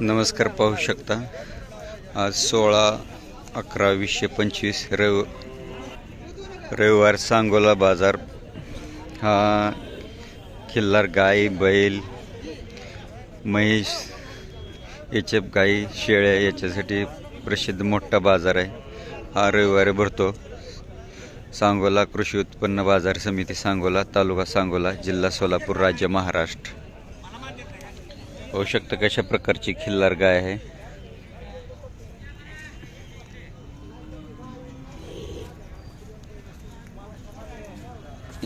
नमस्कार पाहू शकता. आज सोळा अकरा वीसशे पंचवीस रव रविवार सांगोला बाजार. हा खिल्लार गाई बैल म्हैस याचे गाई शेळ्या याच्यासाठी प्रसिद्ध मोठा बाजार आहे. हा रविवारी भरतो. सांगोला कृषी उत्पन्न बाजार समिती सांगोला तालुका सांगोला जिल्हा सोलापूर राज्य महाराष्ट्र. होऊ शकतं कशा प्रकारची खिल्लार गाय आहे.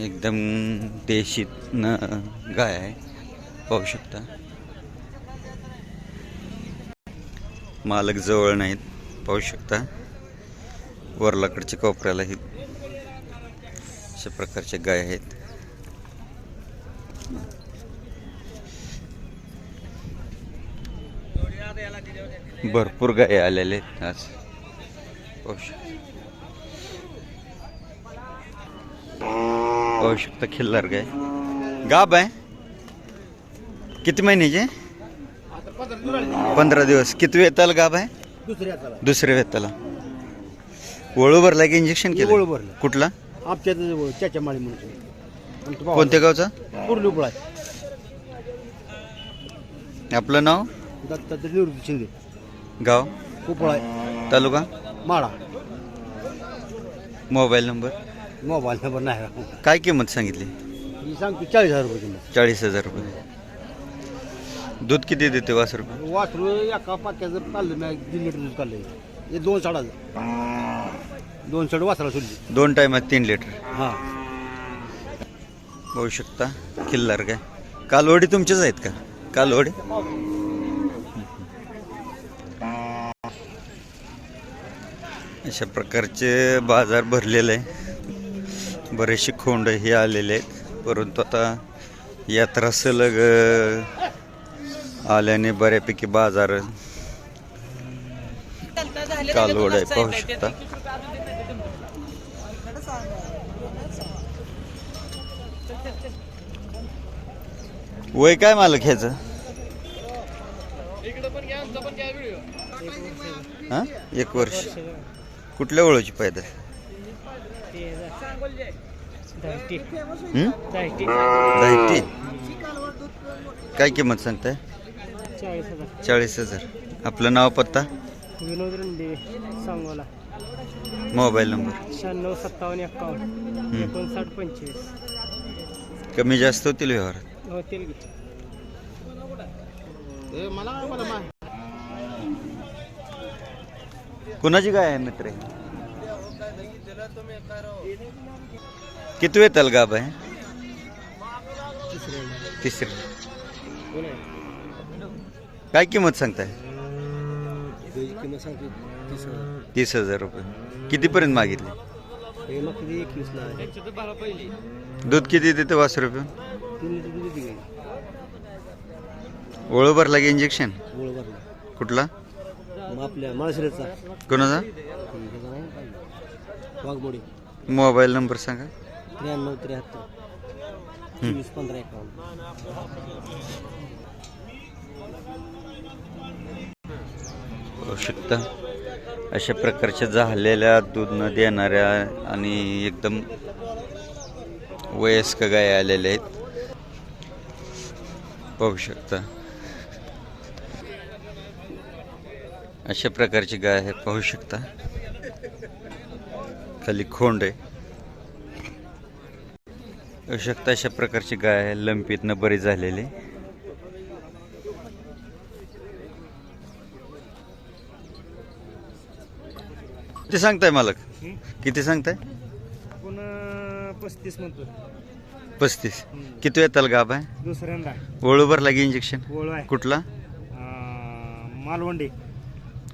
एकदम देशी न गाय आहे. पाहू शकता. मालक जवळ नाहीत. पाहू शकता. वरलाकडच्या कोपऱ्याला ही अशा प्रकारच्या गाय आहेत. भरपूर गाय आलेले आहेत आज. पाहू शक- पाहू शकता खिल्लार गाय. गाब आहे. किती महिन्याचे पंधरा दिवस. किती वेताला गाब आहे? दुसऱ्या वेताला. वळू भरला की इंजेक्शन केलं? वळू भरलं. कुठला? आमच्या त्याच्या माळी. कोणत्या गावचा? पूर्ण आपलं नाव? दत्तात्रय निवृत्ती शिंदे. गाव? उपळा तालुका? माळा. Mobile number? मोबाईल नंबर नाही. काय किंमत सांगितली? ही सांगतो चाळीस हजार रुपये किंमत. चाळीस हजार रुपये. दूध किती देते वास रुपये वासरू एका पाक्याचं काढलं नाही दीड लिटर दूध काढलं हे दोन साडा दोन साड वासरा सुटली दोन टायमात तीन लिटर हां. बघू शकता. किल्लार काय? कालवडी तुमचेच आहेत का? कालवडी? अशा प्रकारचे बाजार भरलेले आहे. बरेचसे खोंड हे आलेले आहेत. परंतु आता यात्रा सलग आल्याने बऱ्यापैकी बाजार कालवड आहे पाहू शकता. वय काय मालक ह्याचं? हा? एक वर्ष. कुठल्या ओळखची पैदा? दाहिटी काय किंमत सांगताय? चाळीस हजार. चाळीस हजार. आपलं नाव पत्ता? विनोद रंडे सांगोला. Mobile number? शहाण्णव सत्तावन्न एक्कावन्न. हम्म. एकोणसाठ पंचवीस. कमी जास्त होतील व्यवहारात? होतील मला मला कुणाची गाय आहे मित्र? किती वेताल गाब आहे? तिसरी. काय किंमत सांगताय? तीस हजार रुपये. कितीपर्यंत मागितली? दूध किती देते पाच रुपये तीन लिटर दूध येते ओळू भरला. की इंजेक्शन कुठला? मग आपल्या माळशिरेचा कोणाचा? वाघमोडी. मोबाईल नंबर सांगा. त्र्याण्णव त्र्याहत्तर. चोवीस पंधरा एकावन्न. पाहू शकता अशा प्रकारच्या झालेल्या दूध न देणाऱ्या आणि एकदम वयस्क गाय आलेल्या आहेत. पाहू शकता. अशा प्रकारची गाय आहे पाहू शकता. खाली खोंड. आहे पाहू शकता अशा प्रकारची गाय आहे. लंपीतनं बरी झालेली. किती सांगताय मालक? किती सांगताय? पस्तीस म्हणतो पस्तीस. किती येताल गाब आहे? दुसऱ्यांदा. ओळू भरला की इंजेक्शन आहे. कुठला? मालवंडी.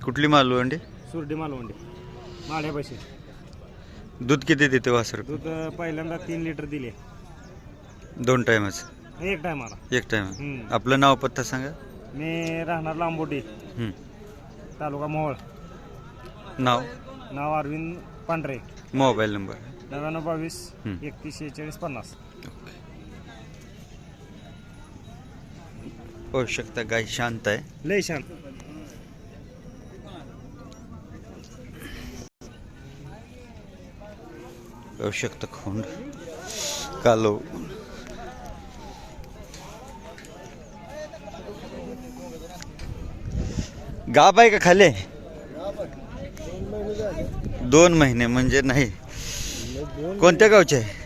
कुठली मालवंडी सुरडी मालवंडी माढ्यापाशी. दूध किती देते वासर? दूध पहिल्यांदा तीन लिटर दिले. दोन टायमाच एक टायमाला. एक टाइम. हम्म. आपलं नाव पत्ता सांगा. मी राहणार लांबोटी. तालुका मोहोळ. नाव? नाव अरविंद पांढरे. Mobile number. नव्याण्णव बावीस हम्म. एकतीस शेहेचाळीस पन्नास. पाहू शकता गाय शांत आहे. लय शांत. येऊ शकतं खोंड कालो गाब आहे का खाले? दोन महिने म्हणजे नाही. कोणत्या गावचे? आहे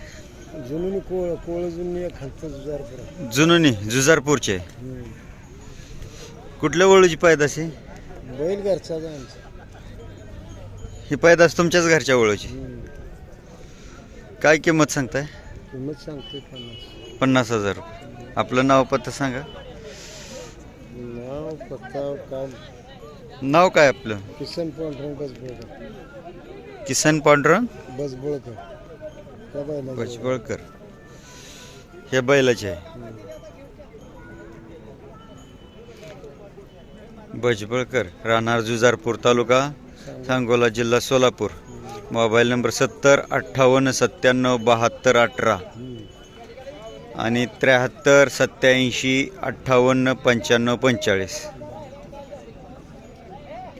जुनून कोळ कोळ जुनी खालचं जुजार जुनुनी जुजारपूरचे. कुठल्या वळूची पैदास आहे? बैल घरचा आमचा. ही पैदास तुमच्याच घरच्या वळूची काय किंमत सांगताय? किंमत सांगते पन्नास. पन्नास हजार आपलं नाव पत्ता सांगा. नाव पत्ता काम. नाव काय आपलं? किसन पांढरंग बसबोळकर. किसन पांडुरंग बसबोळकर. त्या हे बैलाचे आहे. बजबळकर राहणार जुजारपूर तालुका सांगोला जिल्हा सोलापूर. मोबाईल नंबर सत्तर अठ्ठावन्न सत्त्याण्णव बहात्तर अठरा. आणि त्र्याहत्तर सत्याऐंशी अठ्ठावन्न पंच्याण्णव पंचेचाळीस.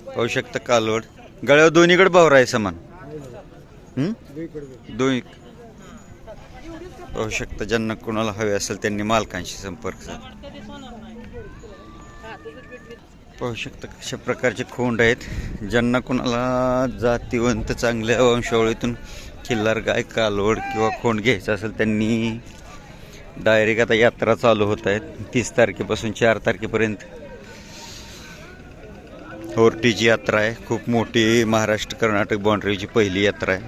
पाहू शकता कालवड. गळ्यावर दोन्हीकडे भावर आहे समान. दोन्ही पाहू शकता ज्यांना कोणाला हवे असेल त्यांनी मालकांशी संपर्क साधा. पाहू शकता कशा प्रकारचे खोंड आहेत? ज्यांना कोणाला जातीवंत चांगल्या वंशावळीतून खिल्लार गाय कालवड किंवा खोंड घ्यायचं असेल त्यांनी डायरेक्ट आता यात्रा चालू होत आहेत. तीस तारखेपासून चार तारखेपर्यंत होर्टीची यात्रा आहे. खूप मोठी महाराष्ट्र कर्नाटक बाँड्रीची पहिली यात्रा आहे.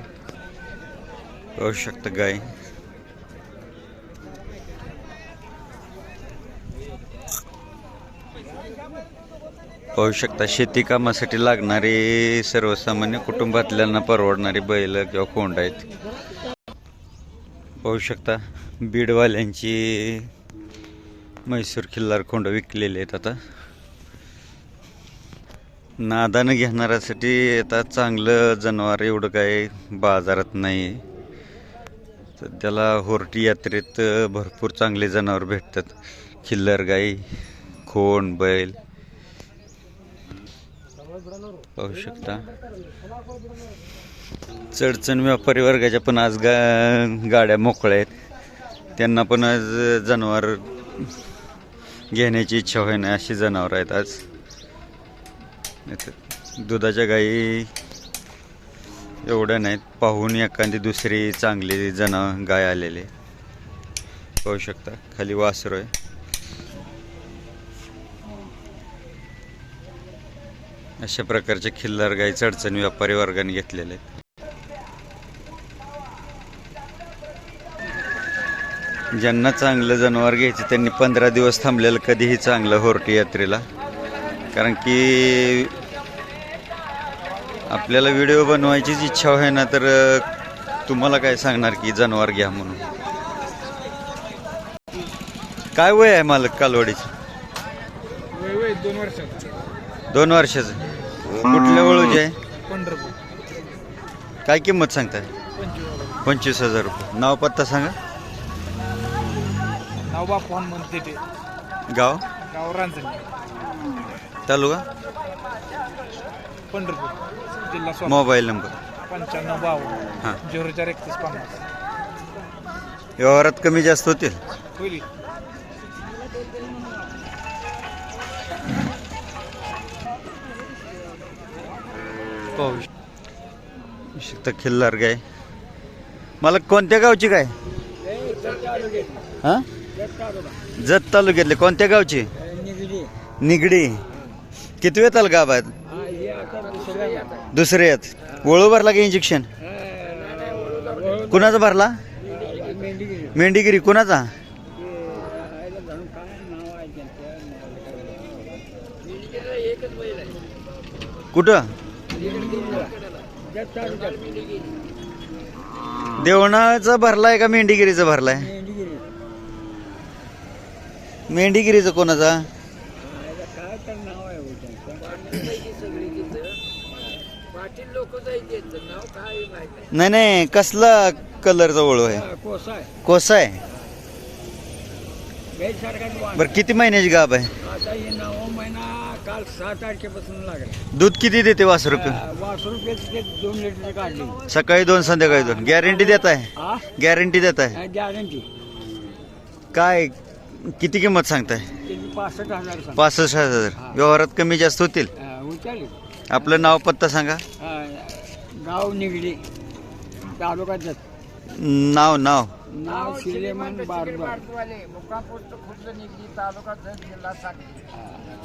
पाहू शकता गाय. पाहू शकता शेती कामासाठी लागणारे सर्वसामान्य कुटुंबातल्यांना परवडणारी बैल किंवा कोंड आहेत. पाहू शकता बीडवाल्यांची म्हैसूर खिल्लार कोंड विकलेले आहेत आता. नादानं घेणाऱ्यासाठी आता चांगलं जनावर एवढं काय बाजारात नाही. आहे सध्याला होर्टी यात्रेत भरपूर चांगले जनावर भेटतात. खिल्लर गाई खोंड बैल पाहू शकता. चडचण व्यापारी वर्गाच्या पण आज गा गाड्या मोकळ्या आहेत. त्यांना पण आज जनावर घेण्याची इच्छा होईना अशी जनावरं आहेत आज. दुधाच्या गाई एवढ्या नाहीत. पाहून एखादी दुसरी चांगली जनावर गाय आलेली. पाहू शकता. खाली वासरू आहे. अशा प्रकारचे खिल्लार गाई चडचण व्यापारी वर्गाने घेतलेले आहेत. ज्यांना चांगलं जनावर घ्यायचं त्यांनी पंधरा दिवस थांबलेलं कधीही चांगलं होर्टी यात्रेला. कारण की आपल्याला व्हिडिओ बनवायचीच इच्छा आहे ना तर तुम्हाला काय सांगणार की जनावर घ्या म्हणून? काय वय आहे मालक कालवडीचं? दोन वर्षाचं. कुठल्या वळूचे आहे पंढरपूर. काय किंमत सांगताय? पंचवीस पंचवीस हजार रुपये. नाव पत्ता सांगा. नाव बापवान म्हणते ते. गाव? गाव रांजणी. तालुका? पंढरपूर. जिल्हा सोलापूर. Mobile number. पंच्याण्णव बावन्न. हां. झिरो चार एकतीस पन्नास. व्यवहारात कमी जास्त होतील? होईल. पाहू शकता खिल्लार गाय मला कोणत्या गावची काय? हां? जत तालुक्यातले. कोणत्या गावची? निगडी. किती वेळ आलं गावात? दुसरे आहेत. वळू भरला का इंजेक्शन कुणाचा भरला? मेंढीगिरी. कुणाचा? कुठं? देवणाचा भरलाय का मेंढीगिरीचा भरलाय? मेंढीगिरीचा कोणाचा? नाही नाही कसला कलरचा ओळू आहे? कोसा आहे बरं किती महिन्याची गाब आहे आता हे नववा महिना काल तारखेपासून लागला. दूध किती देते वासरू रुपये वासरू रुपये ते दोन लिटर काढली. सकाळी दोन संध्याकाळी दोन. गॅरंटी देत आहे? हा गॅरंटी देत आहे? गॅरंटी काय किती किंमत सांगताय? त्याची पासष्ट हजार सांग पासष्ट हजार. व्यवहारात कमी जास्त होतील? आपलं नाव पत्ता सांगा. गाव निगडी तालुका जत नाव नाव. नाव शिलेमन बारबार.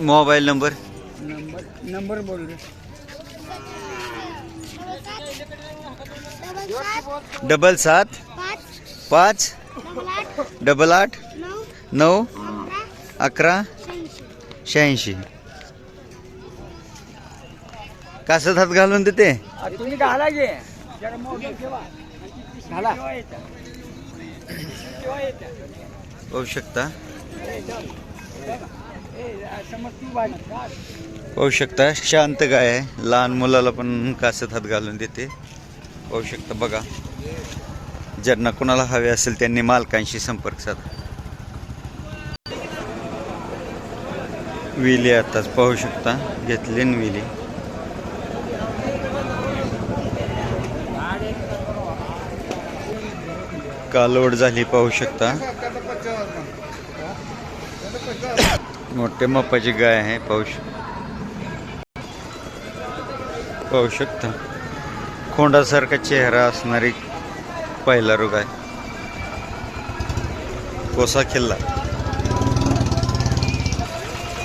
Mobile number? नंबर नंबर बोल रे. डबल सात पाच डबल आठ नऊ अकरा शहाऐंशी. कासत हात घालून देते? तुम्ही घाला ठेवा. घाला. पाहू शकता पाहू शकता शांत गाय आहे. लहान मुलाला पण कासत हात घालून देते. पाहू शकता बघा. ज्यांना कोणाला हवे असेल त्यांनी मालकांशी संपर्क साधा. विली आताच पाहू शकता. घेतली न विली. कालोड झाली पाहू शकता? मोठे मप्पाची गाय आहे पाहू शक पाहू शकता. खोंडासारखा चेहरा असणारी पहिला रोग आहे. कोसा किल्ला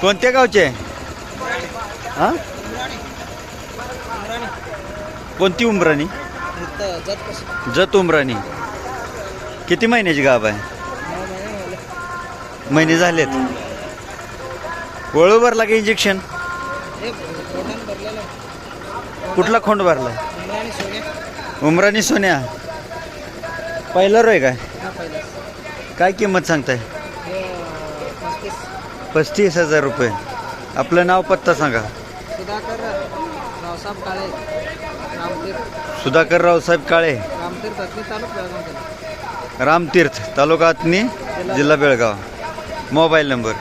कोणत्या गावचे? हा? कोणती उमराणी जत उमराणी किती महिन्याची गाभ आहे? महिने झालेत. वळू भरला का इंजेक्शन कुठला खोंड भरला? उमराणी सोन्या. पहिला रोय काय? काय किंमत सांगताय? पस्तीस हजार रुपये. आपलं नाव पत्ता सांगा. सुधाकर रावसाहेब काळे रामतीर्थ तालुका आतनी जिल्हा बेळगाव. Mobile number.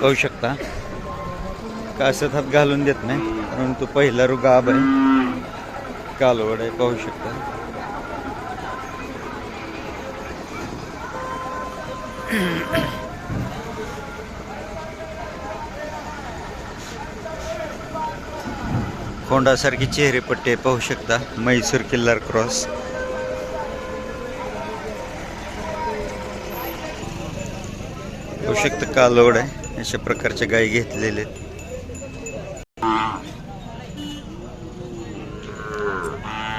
पाहू शकता. कासत हात घालून देत नाही कारण तो पहिला रुगाब आहे. कालवड आहे पाहू शकता. कोंडासारखी चेहरेपट्टी पाहू शकता. मैसूर किल्लार क्रॉस. पाहू शकता कालवड आहे. अशा प्रकारच्या गायी घेतलेले आहेत.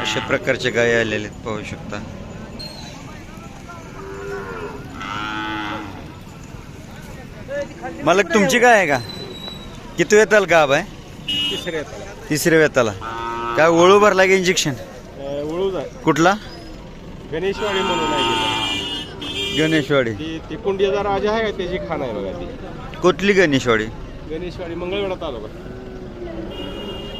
अशा प्रकारच्या गायी आलेल्या आहेत पाहू शकता. मालक तुमची गाय आहे का? किती येताल गाब आहे? तिसरे तिसऱ्या वेताला. काय ओळू भरला का इंजेक्शन आहे कुठला? गणेशवाडी म्हणून आहे तिथं. गणेशवाडी. ती ती कुंडियाचा राजा आहे का त्याची खाण आहे बघा ती? कुठली गणेशवाडी? गणेशवाडी मंगळवेढा तालुका.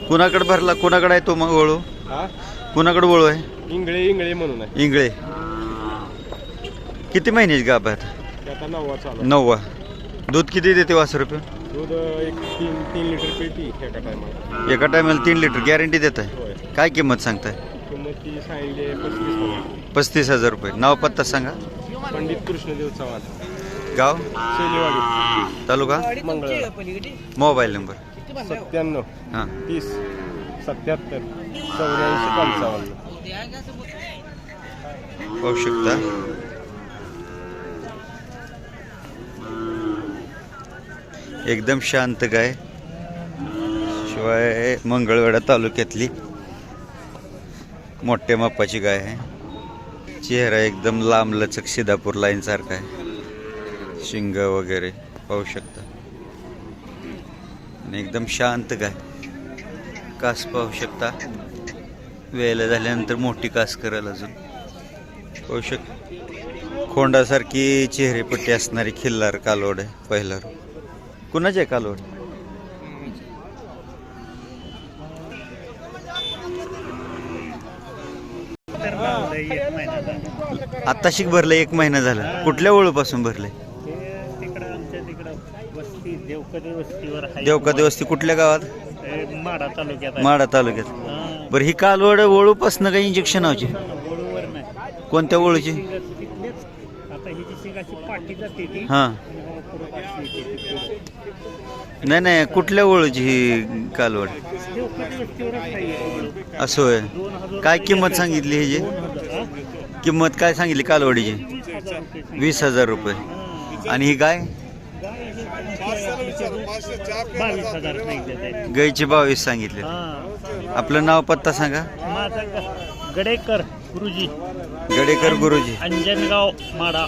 कुणाकडे भरला? कुणाकडे आहे तो मग ओळू? हा? कुणाकडे ओळू आहे? इंगळे इंगळे म्हणून आहे. इंगळे. किती महिन्याची गाभ आहे आता? ते आता नववा चालू आहे. नववा. दूध किती देते वास रुपये दूध एक तीन तीन लिटर पेटी एका टायमाला एका टायमाला तीन लिटर गॅरंटी देत आहे काय किंमत सांगताय? किंमत ती सांगितली आहे पस्तीस हजार. पस्तीस हजार रुपये. नाव पत्ता सांगा. पंडित कृष्णदेव चव्हाण. गाव? शेलीवाडी. तालुका? Mobile number. सत्त्याण्णव. हां. तीस. सत्याहत्तर. चौऱ्याऐंशी पंचावन्न. पाहू शकता. एकदम शांत गाय. शिवाय मंगळवेढा तालुक्यातली मोठ्या मापाची गाय आहे. चेहरा एकदम लांब लचक सिदापूर लाईन सारखा आहे. शिंग वगैरे पाहू शकता. आणि एकदम शांत गाय. कास पाहू शकता. वेळेला झाल्यानंतर मोठी कास करेल अजून. पाहू शक खोंडासारखी चेहरेपट्टी असणारी खिल्लार कालवड आहे पहिला कुणाची आहे कालवड? शिक भरलं एक महिना झाला. कुठल्या ओळूपासून भरले? देवकादी वस्ती कुठल्या गावात? माडा तालुक्यात. माडा तालुक्यात बरं ही कालवड ओळूपासून काही इंजेक्शन आवची कोणत्या ओळूची? हां. नाही नाही कुठल्या ओळूची ही कालवड. असं होय काय किंमत. सांगितली ह्याची? किंमत काय सांगितली कालवडीची वीस हजार रुपये. आणि ही हे बावीस हजार सांगितले आहेत. गायची बावीस सांगितले हां. आपलं नाव पत्ता सांगा माझा ग- गडेकर गुरुजी गडेकर गुरुजी अंजनगाव माडा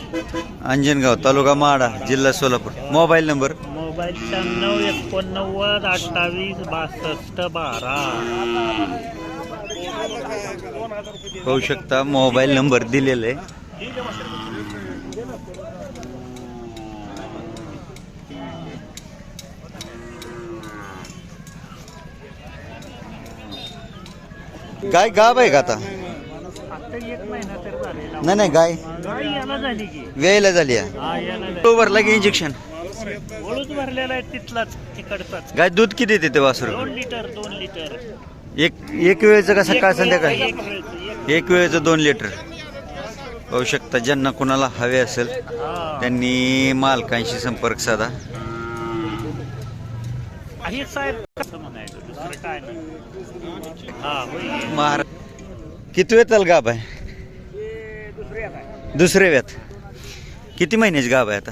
अंजनगाव तालुका माडा जिल्हा सोलापूर मोबाईल नंबर मोबाईल शहाण्णव एकोणनव्वद अठ्ठावीस बासष्ट बारा. पाहू शकता मोबाईल नंबर दिलेला आहे. गाय गाब आहे का आता? नाही नाही गाय. गाय याला झाली की. वेळेला झाली आहे. भरला की इंजेक्शन भरलेला आहे तिथलाच तिकडचाच. गाय दूध किती देते वासरू? दोन लिटर दोन लिटर. एक एक वेळेचं का सकाळ संध्याकाळ? एक वेळचं, एक- एक वेळेचं दोन लिटर. पाहू शकता ज्यांना कुणाला हवे असेल हा. त्यांनी मालकांशी संपर्क साधा. हे साहेब कसं म्हणायचं? दुसरं काय नाही. हा होय महारा किती वेताल गाब आहे? दुसरे व्यात किती महिन्याची गाब आहे आता?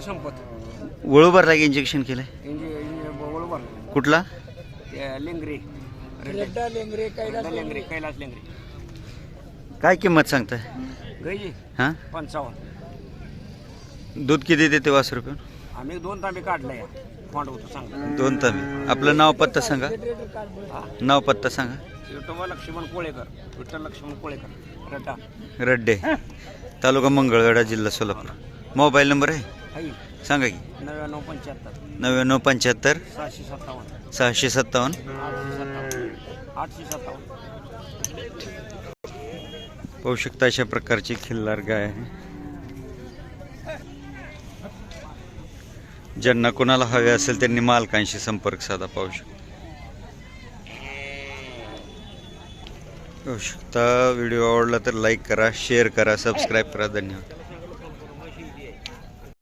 आलाय संपत. वळू भरला की इंजेक्शन केलंय? बरोबर कुठला? लेंगरे. रेड्डा लेंगरे कैलास लेंगरे. कैलास लेंगरे. काय किंमत सांगताय? गई हां? पंचावन्न. दूध किती देते वास रुपये आम्ही दोन तांबे काढले या. फॉन्ड होतो दोन तांबे. आपलं नाव पत्ता सांगा. नाव पत्ता सांगा. युट्यूबा लक्ष्मण कोळेकर. विठ्ठल लक्ष्मण कोळेकर. रेड्डा. रड्डे. तालुका मंगळवेढा जिल्हा सोलापूर. मोबाईल नंबर आहे? सांगा की. नव्याण्णव पंच्याहत्तर. नव्याण्णव पंच्याहत्तर. सहाशे सत्तावन्न. सहाशे सत्तावन्न. आठशे सत्तावन्न. आठशे सत्तावन्न. पाहू शकता अशा प्रकारची खिल्लार गाय आहे. ज्यांना कोणाला हवे असेल त्यांनी मालकांशी संपर्क साधा पाहू शकता. पाहू शकता व्हिडिओ आवडला तर लाईक करा शेअर करा सबस्क्राईब करा. धन्यवाद.